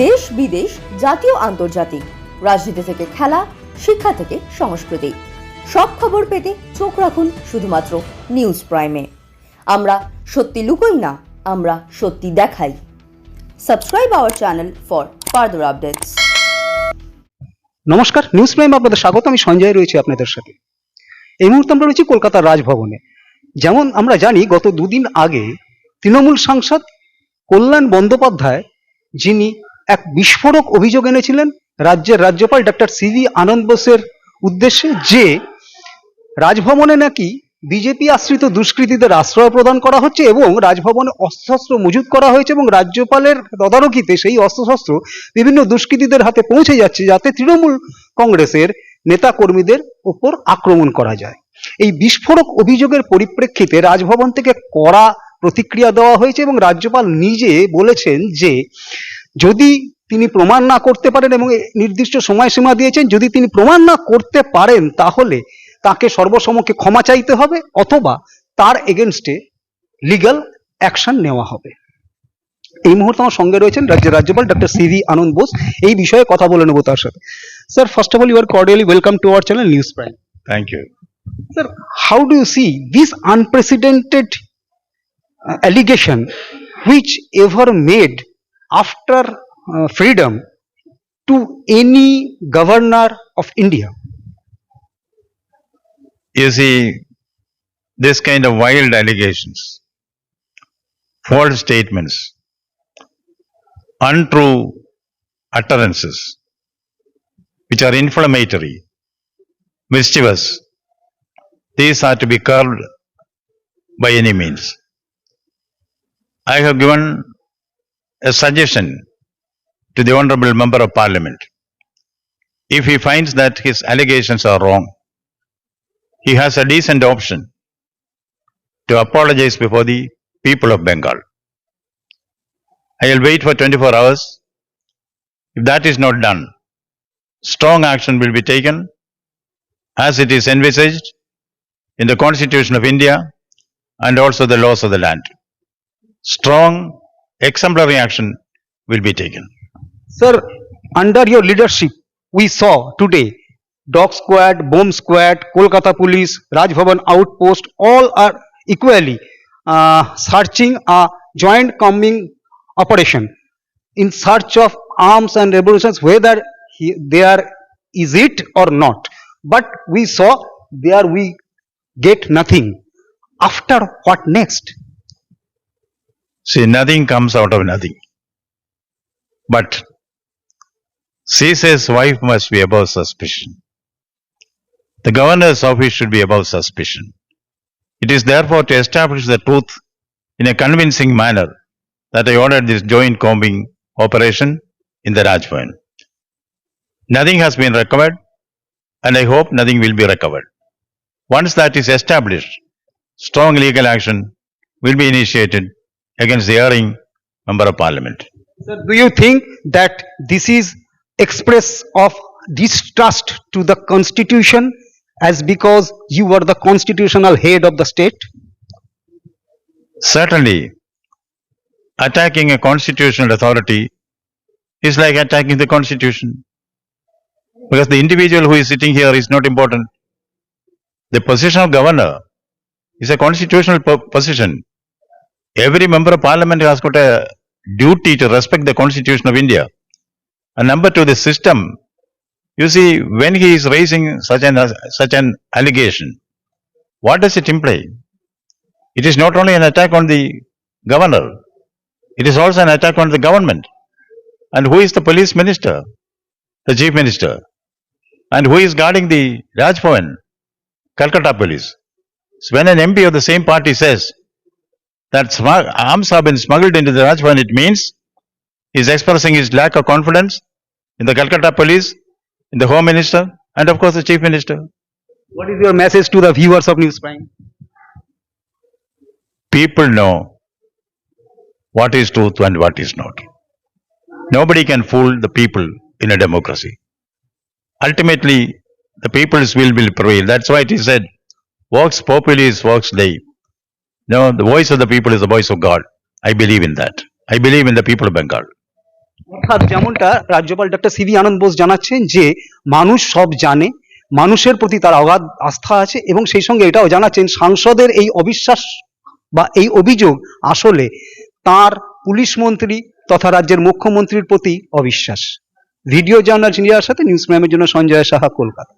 দেশ বিদেশ, জাতীয়, আন্তর্জাতিক, রাজনীতি থেকে খেলা, শিক্ষা থেকে সংস্কৃতি। সব খবর পেতে চোখ রাখুন শুধুমাত্র নিউজ প্রাইমে। আমরা সত্যি লুকোই না, আমরা সত্যি দেখাই। Subscribe our channel for further updates. নমস্কার, নিউজ প্রাইম আপনাদের স্বাগত, আমি সঞ্জয় রয়েছি আপনাদের সাথে। এই মুহূর্তে আমরা রয়েছি কলকাতার রাজভবনে। যেমন আমরা জানি, গত দুদিন আগে তৃণমূল সাংসদ কল্যাণ বন্দ্যোপাধ্যায়, যিনি এক বিস্ফোরক অভিযোগ এনেছিলেন রাজ্যের রাজ্যপাল ডক্টর সিভি আনন্দ বোসের উদ্দেশ্যে যে রাজভবনে নাকি বিজেপি আশ্রিত দুষ্কৃতীদের আশ্রয় প্রদান করা হচ্ছে এবং রাজভবনে অস্ত্রশস্ত্র মজুত করা হয়েছে এবং রাজ্যপালের তদারকিতে সেই অস্ত্রশস্ত্র বিভিন্ন দুষ্কৃতীদের হাতে পৌঁছে যাচ্ছে যাতে তৃণমূল কংগ্রেসের নেতা কর্মীদের ওপর আক্রমণ করা যায়। এই বিস্ফোরক অভিযোগের পরিপ্রেক্ষিতে রাজভবন থেকে কড়া প্রতিক্রিয়া দেওয়া হয়েছে এবং রাজ্যপাল নিজে বলেছেন যে যদি তিনি প্রমাণ না করতে পারেন এবং নির্দিষ্ট সময়সীমা দিয়েছেন যদি তিনি প্রমাণ না করতে পারেন তাহলে তাকে সর্বসমক্ষে ক্ষমা চাইতে হবে অথবা তার এগেনস্টে লিগ্যাল অ্যাকশন নেওয়া হবে। এই মুহূর্তে আমার সঙ্গে রয়েছেন রাজ্যের রাজ্যপাল doctor C V Ananda Bose. এই বিষয়ে কথা বলে নেব তার সাথে। Sir first of all you are cordially welcome to our channel news prime thank you sir how do see this unprecedented uh, allegation which ever made after uh, freedom to any governor of India? You see, this kind of wild allegations, false statements, untrue utterances, which are inflammatory, mischievous, these are to be curbed by any means. I have given a suggestion to the Honorable Member of Parliament. If he finds that his allegations are wrong, he has a decent option to apologize before the people of Bengal. I will wait for 24 hours. If that is not done, strong action will be taken as it is envisaged in the Constitution of India and also the laws of the land. Strong, exemplary action will be taken. Sir, under your leadership, we saw today dog squad, bomb squad, Kolkata police, Raj Bhavan outpost, all are equally uh, searching a joint combing operation in search of arms and revolutions, whether he, there is it or not. But we saw there we get nothing. After what next? See, nothing comes out of nothing. But Caesar's wife must be above suspicion. The governor's office should be above suspicion. It is therefore to establish the truth in a convincing manner that I ordered this joint combing operation in the Rajbhavan. Nothing has been recovered and I hope nothing will be recovered. Once that is established, strong legal action will be initiated against the erring member of parliament. Sir, do you think that this is express of distrust to the constitution as because you were the constitutional head of the state? Certainly, attacking a constitutional authority is like attacking the constitution. Because the individual who is sitting here is not important. The position of governor is a constitutional position. Every member of parliament has got a duty to respect the constitution of India. And number two, the system. You see, when he is raising such an such an allegation, what does it imply? It is not only an attack on the governor, it is also an attack on the government. And who is the police minister? The chief minister. And who is guarding the Raj Bhavan? Calcutta police. So when an MP of the same party says that arms have been smuggled into the Raj Bhavan, it means he is expressing his lack of confidence in the Calcutta police, in the home minister, and of course the chief minister. What is your message to the viewers of News Prime? people know what is truth and what is not. Nobody can fool the people in a democracy. Ultimately, the people's will will prevail. That's why it is said, Vox populis, vox Dei. No, the voice of the people is the voice of God. I believe in that. I believe in the people of Bengal. অর্থাৎ যেমনটা রাজ্যপাল doctor CV আনন্দ বোস জানাচ্ছেন যে মানুষ সব জানে মানুষের প্রতি তার অগাধ আস্থা আছে এবং সেই সঙ্গে এটাও জানাচ্ছেন সাংসদের এই অবিশ্বাস বা এই অভিযোগ আসলে তার পুলিশ মন্ত্রী তথা রাজ্যের মুখ্যমন্ত্রীর প্রতি অবিশ্বাস ভিডিও জার্নাল ইন্ডিয়ার সাথে নিউজ প্রাইমের জন্য সঞ্জয় সাহা কলকাতা